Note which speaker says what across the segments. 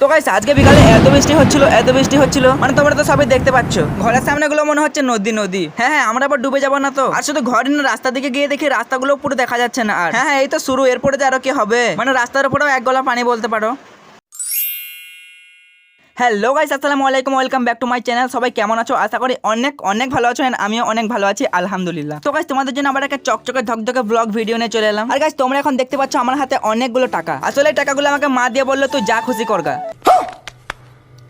Speaker 1: তো গাইস আজকে বিকালে এত বৃষ্টি হচ্ছিল, এত বৃষ্টি হচ্ছিল মানে তোমরা তো সবাই দেখতে পাচ্ছ। ঘরের সামনে গুলো মনে হচ্ছে নদী নদী। হ্যাঁ হ্যাঁ আমরা আবার ডুবে যাব না তো। আর শুধু ঘরের না, রাস্তার দিকে গিয়ে দেখি রাস্তাগুলো পুরো দেখা যাচ্ছে না আর। হ্যাঁ হ্যাঁ এই তো শুরু, এরপরে যে আরও কি হবে? মানে রাস্তার উপরেও এক গলা পানি বলতে পারো। হ্যালো গাইস আসসালামু আলাইকুম welcome back to my channel সবাই কেমন আছো? আশা করি অনেক অনেক ভালো আছো and আমিও অনেক ভালো আছি, আলহামদুলিল্লাহ। তো গাইস তোমাদের জন্য আবার একটা চকচকে, ধকধকে ব্লগ ভিডিও নিয়ে চলে এলাম। আর গাইস তোমরা এখন দেখতে পাচ্ছ আমার হাতে অনেকগুলো টাকা। আসলে টাকাগুলো আমাকে মা দিয়ে বলল, তুই যা খুশি করগা।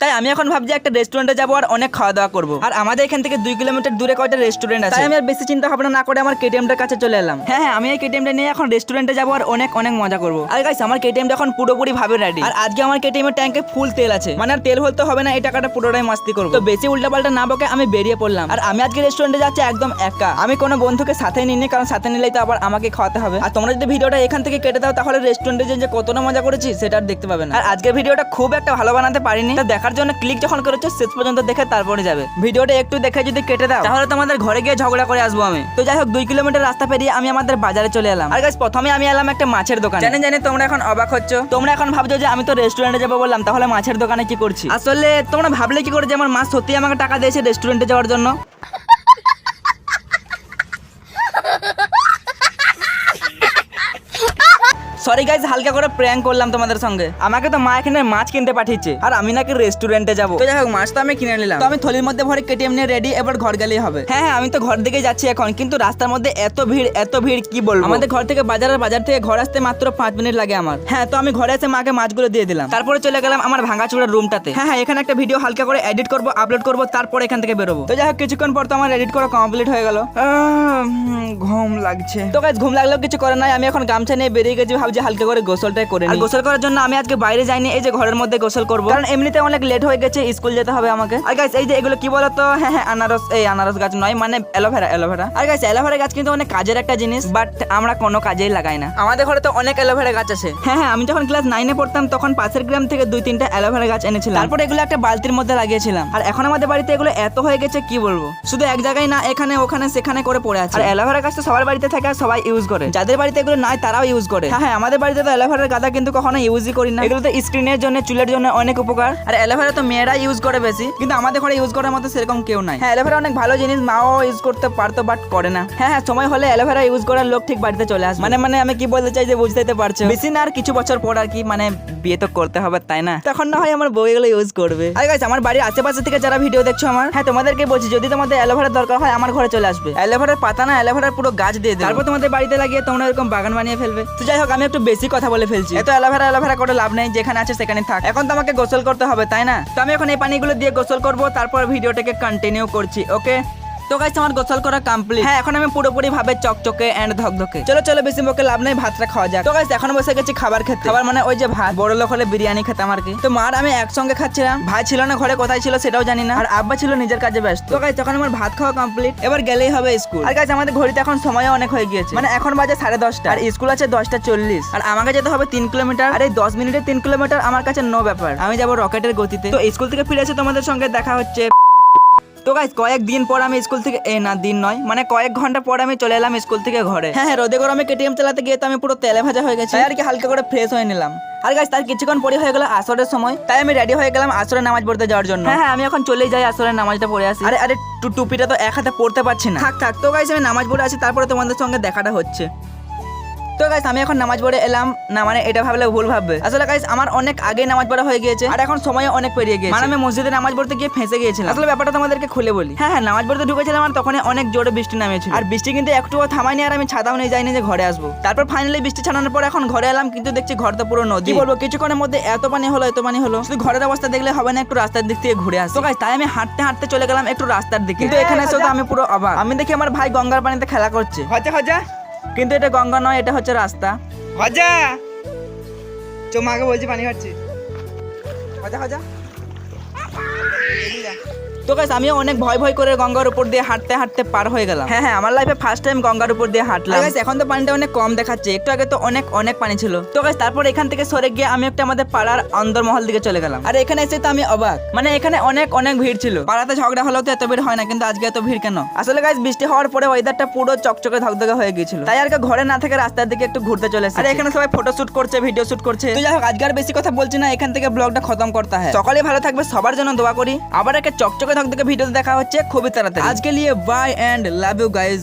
Speaker 1: তাই আমি এখন ভাবছি একটা রেস্টুরেন্টে যাব আর অনেক খাওয়া দাওয়া করব। আর আমাদের এখান থেকে দুই কিলোমিটার দূরে কয়টা রেস্টুরেন্ট আছে? আমি আর বেশি চিন্তা ভাবনা না করে আমার কেটিএমটার কাছে চলে এলাম। হ্যাঁ হ্যাঁ আমি এই কেটিএমটা নিয়ে এখন রেস্টুরেন্টে যাব আর অনেক অনেক মজা করব। আর গাইস আমার কেটিএমটা এখন পুরোপুরি ভাবে রেডি আর আজকে আমার কেটিএমের ট্যাঙ্কে ফুল তেল আছে। মানে আর তেল হলতে হবে না এই টাকাটা পুরোটাই মাস্তি করব। তো বেশি উল্টাপাল্টা না বকে আমি বেরিয়ে পড়লাম। আর আমি আজকে রেস্টুরেন্টে যাচ্ছি একদম একা। আমি কোনো বন্ধুকে সাথে নিইনি কারণ সাথে নিলেই তো আবার আমাকে খাওয়াতে হবে। আর তোমরা যদি ভিডিওটা এখান থেকে কেটে দাও তাহলে রেস্টুরেন্টে যে কতটা মজা করেছি সেটা আর দেখতে পাবে না। আর আজকের ভিডিওটা খুব একটা ভালো বানাতে পারিনি। তা দেখার জন্য ক্লিক যখন করেছ শেষ পর্যন্ত দেখে তারপরে যাবে। ভিডিওটা একটু দেখে যদি কেটে দাও তাহলে তোমাদের ঘরে গিয়ে ঝগড়া করে আসব আমি। তো যাই হোক দুই কিলোমিটার রাস্তা পেরিয়ে আমি আমাদের বাজারে চলে এলাম। আর গাছ প্রথমে আমি এলাম একটা মাছের দোকান। জানি জানি তোমরা এখন অবাক হচ্ছ। তোমরা এখন ভাবছ যে আমি তো রেস্টুরেন্টে যাব বললাম তাহলে মাছের দোকানে কি করছি? আসলে তোমরা ভাবলে কি করে যে আমার মাছ সত্যি আমাকে টাকা দিয়েছে রেস্টুরেন্টে যাওয়ার জন্য? সরি গাইজ হালকা করে প্র্যাঙ্ক করলাম তোমাদের সঙ্গে। আমাকে তো মা এখানে মাছ কিনতে পাঠিয়েছে আর আমি নাকি রেস্টুরেন্টে যাব। তো যাই হোক মাছ তো আমি কিনে নিলাম। তো আমি থলির মধ্যে ভরে কেটিএম নিয়ে রেডি এবার ঘর গেলেই হবে। হ্যাঁ হ্যাঁ আমি তো ঘর দিকে যাচ্ছি এখন কিন্তু রাস্তার মধ্যে এত ভিড় এত ভিড় কি বলব? আমাদের ঘর থেকে বাজার আর বাজার থেকে ঘর আসতে মাত্র পাঁচ মিনিট লাগে আমার। হ্যাঁ তো আমি ঘরে এসে মাকে মাছগুলো দিয়ে দিলাম। তারপরে চলে গেলাম আমার ভাঙাচুড়ার রুমটাতে হ্যাঁ হ্যাঁ এখানে একটা ভিডিও হালকা করে এডিট করব আপলোড করব তারপরে এখান থেকে বেরোবো। তো যাই হোক কিছুক্ষণ পর তো আমার এডিট করা কমপ্লিট হয়ে গেল। ঘুম লাগছে। তো গাছ ঘুম লাগলেও কিছু করে নাই আমি এখন গামছা নিয়ে বেরিয়ে গেছি ভাবছি হালকা করে গোসলটাই করে। আর গোসল করার জন্য আমি আজকে বাইরে যাইনি এই যে ঘরের মধ্যে গোসল করব। কারণ এমনিতে অনেক লেট হয়ে গেছে স্কুল যেতে হবে আমাকে। আর গাছ এই যে এগুলো কি বলতো? হ্যাঁ হ্যাঁ আনারস এই আনারস গাছ নয় মানে অ্যালোভেরা অ্যালোভেরা। আর গাছ অ্যালোভেরা গাছ কিন্তু অনেক কাজের একটা জিনিস বাট আমরা কোনো কাজেই লাগাই না। আমাদের ঘরে তো অনেক অ্যালোভেরা গাছ আছে। হ্যাঁ হ্যাঁ আমি যখন ক্লাস নাইনে পড়তাম তখন পাশের গ্রাম থেকে দুই তিনটা অ্যালোভেরা গাছ এনেছিলাম। তারপর এগুলো একটা বালতির মধ্যে লাগিয়েছিলাম। আর এখন আমাদের বাড়িতে এগুলো এত হয়ে গেছে কি বলব? শুধু এক জায়গায় না এখানে ওখানে সেখানে করে পড়ে আছে। আর অ্যালোভেরা গাছ তো সবার বাড়িতে থাকে আর সবাই ইউজ করে। যাদের বাড়িতে এগুলো নাই তারাও ইউজ করে। হ্যাঁ হ্যাঁ আমাদের বাড়িতে তো অ্যালোভেরার গাদা কিন্তু কখনো ইউজই করি না। এগুলো তো স্ক্রিনের জন্য চুলের জন্য অনেক উপকার। আর অ্যালোভেরা তো মেয়েরা ইউজ করে বেশি কিন্তু আমাদের ঘরে ইউজ করার মতো সেরকম কেউ নাই। হ্যাঁ অ্যালোভেরা অনেক ভালো জিনিস মাও ইউজ করতে পারতো বাট করে না। হ্যাঁ হ্যাঁ সময় হলে অ্যালোভেরা ইউজ করার লোক ঠিক বাড়িতে চলে আসবে। মানে মানে আমি কি বলতে চাই যে বুঝতে পারছ। বেশি না আর কিছু বছর পর আর কি মানে বিয়ে তো করতে হবে তাই না? তখন না হয় আমার বউ এগুলো ইউজ করবে। আর গাইস আমার বাড়ির আশেপাশে থেকে যারা ভিডিও দেখছ আমার হ্যাঁ তোমাদেরকে বলছি যদি তোমাদের অ্যালোভেরার দরকার হয় আমার ঘরে চলে আসবে। অ্যালোভেরার পাতা না অ্যালোভেরার পুরো গাছ দিয়ে দেবে। তারপর তোমাদের বাড়িতে লাগিয়ে তোমরা এরকম বাগান বানিয়ে ফেলবে। তো যাই হোক আমি একটু বেশি কথা বলে ফেলছি। এত অ্যালোভেরা অ্যালোভেরা করে লাভ নেই, যেখানে আছে সেখানে থাক। এখন তোমাকে গোসল করতে হবে, তাই না? তো আমি এখন এই পানিগুলো দিয়ে গোসল করব, তারপর ভিডিওটাকে কন্টিনিউ করছি ওকে তো গাইস আমার গোসল করা কমপ্লিট হ্যাঁ এখন আমি পুরোপুরি ভাবে চকচকে এন্ড ধকধকে। চলো চলো বেশি মুখে লাভ নেই ভাতটা খাওয়া যাক। তো গাইস এখন বসে গেছি খাবার খেতে। খাবার মানে ওই যে ভাত। বড় লোক হলে বিরিয়ানি খেতাম আর কি। তো মার আমি একসঙ্গে খাচ্ছিলাম। ভাই ছিল না ঘরে কোথায় ছিল সেটাও জানি না। আর আব্বা ছিল নিজের কাজে ব্যস্ত। তো গাইস তখন আমার ভাত খাওয়া কমপ্লিট এবার গেলেই হবে স্কুল আর গাইস আমাদের ঘড়িতে এখন সময় অনেক হয়ে গিয়েছে। মানে এখন বাজে সাড়ে দশটা। আর স্কুল আছে দশটা চল্লিশ। আর আমাকে যেতে হবে তিন কিলোমিটার আর এই দশ মিনিটের তিন কিলোমিটার আমার কাছে নো ব্যাপার। আমি যাব রকেটের গতিতে। তো স্কুল থেকে ফিরে এসে তোমাদের সঙ্গে দেখা হচ্ছে। তো গাইস কয়েক দিন পর আমি স্কুল থেকে এ না দিন নয় মানে কয়েক ঘণ্টা পর আমি চলে এলাম স্কুল থেকে ঘরে। হ্যাঁ হ্যাঁ রোদে গরমে কেটিএম চালাতে গিয়ে তো আমি পুরো তেলে ভাজা হয়ে গেছি। আর কি হালকা করে ফ্রেশ হয়ে নিলাম। আর গাইস তার কিছুক্ষণ পরে হয়ে গেল আসরের সময় তাই আমি রেডি হয়ে গেলাম আসরের নামাজ পড়তে যাওয়ার জন্য। হ্যাঁ হ্যাঁ আমি এখন চলেই যাই আসরের নামাজটা পড়ে আসি। আরে আরে টু- টুপিটা তো এক হাতে পড়তে পারছি না। থাক থাক তো গাইস আমি নামাজ পড়ে আসি তারপরে তোমাদের সঙ্গে দেখাটা হচ্ছে। তো গাইস আমি এখন নামাজ পড়ে এলাম। না মানে এটা ভাবলে ভুল ভাববে। আসলে গাইস আমার অনেক আগে নামাজ পড়া হয়ে গিয়েছে আর এখন সময় অনেক পেরিয়ে গেছে মানে আমি মসজিদে নামাজ পড়তে গিয়ে ফেঁসে গিয়েছিলাম। আসলে ব্যাপারটা তোমাদেরকে খুলে বলি। হ্যাঁ হ্যাঁ নামাজ পড়তে ঢুকেছিলাম আর তখন অনেক জোরে বৃষ্টি নামেছিল। আর বৃষ্টি কিন্তু একটুও থামায়নি আর আমি ছাতাও নিয়ে যাইনি যে ঘরে আসব। তারপর ফাইনালি বৃষ্টি ছাড়ানোর পর এখন ঘরে এলাম কিন্তু দেখছি ঘর তো পুরো নদী। বলব কিছুক্ষণের মধ্যে এত পানি হলো এত পানি হলো। শুধু ঘরের অবস্থা দেখলে হবে না একটু রাস্তার দিক থেকে ঘুরে আসি। তো গাইস তাই আমি হাঁটতে হাঁটতে চলে গেলাম একটু রাস্তার দিকে। কিন্তু এখানে এসে তো আমি পুরো অবাক। আমি দেখি আমার ভাই গঙ্গার পানিতে খেলা করছে।
Speaker 2: হজা হজা।
Speaker 1: কিন্তু এটা গঙ্গা নয়, এটা হচ্ছে রাস্তা।
Speaker 2: হজা চো মাকে বলছি পানি খাচ্ছি। হজা হজা
Speaker 1: তো গাইস আমিও অনেক ভয় ভয় করে গঙ্গার উপর দিয়ে হাঁটতে হাঁটতে পার হয়ে গেলাম। হ্যাঁ হ্যাঁ আমার লাইফে ফার্স্ট টাইম গঙ্গার উপর দিয়ে হাঁটলাম। গাইস এখন তো পানিটা অনেক কম দেখাচ্ছে একটু আগে তো অনেক অনেক পানি ছিল। তো গাইস তারপর এখান থেকে সরে গিয়ে আমি একটা আমাদের পাড়ার অন্দরমহল দিকে চলে গেলাম। আর এখানে এসে তো আমি অবাক। মানে এখানে অনেক অনেক ভিড় ছিল। পাড়াতে ঝগড়া হলেও তো এত ভিড় হয় না কিন্তু আজকে এত ভিড় কেন? আসলে গাইস বৃষ্টি হওয়ার পরে ওয়েদারটা পুরো চকচকে ধকধকে হয়ে গিয়েছিল। তাই আর ঘরে না থেকে রাস্তার দিকে একটু ঘুরতে চলে। আর এখানে সবাই ফটো শুট করছে ভিডিও শুট করছে। তো যাই হোক আজকে আর বেশি কথা বলছি না এখান থেকে ব্লগটা খতম করতে হয়। সকালে ভালো থাকবে সবার জন্য দোয়া করি। আবার একটা চকচকে ধকধকে ভিডিও দেখা হচ্ছে খুবই তাড়াতাড়ি আজকে লিয়ে bye and love you guys